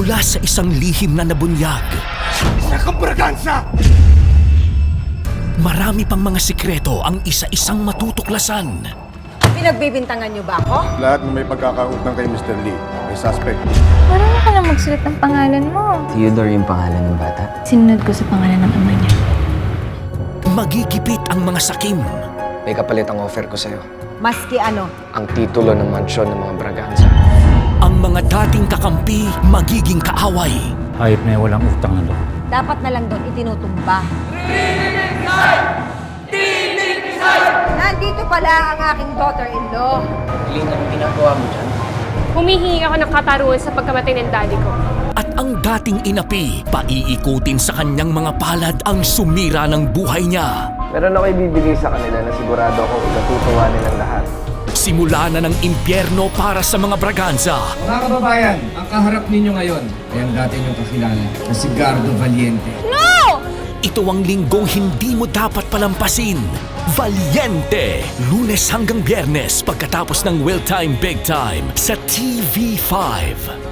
Mula sa isang lihim na nabunyag, Isa kang bragansa! marami pang mga sikreto ang isa-isang matutuklasan. Pinagbibintangan niyo ba ako? Lahat ng may pagkakautang kay Mr. Lee ay suspect. Marunong ka lang magsulat ng pangalan mo. Theodore yung pangalan ng bata. Sinunod ko sa pangalan ng ama niya. Magigipit ang mga sakim. May kapalit ang offer ko sa'yo. Maski ano? Ang titulo ng mansyon ng mga Braganza. Kakampi magiging kaaway. Hayop na yung walang utang na loob. Dapat na lang doon itinutumba. Nandito pala ang aking daughter-in-law. Lin, anong ginagawa mo dyan? Humihingi ako ng katarungan sa pagkamatay ng daddy ko. At ang dating inapi, paiikutin sa kanyang mga palad ang sumira ng buhay niya. Meron ako ibibigay sa kanila na sigurado akong natutuwa nilang lahat. Simula na ng impyerno para sa mga Braganza. Mga kababayan, ang kaharap ninyo ngayon ay ang dati niyong kakilala na si Gardo Valiente. Ito ang linggong hindi mo dapat palampasin. Valiente! Lunes hanggang biyernes pagkatapos ng Will Time Big Time sa TV5.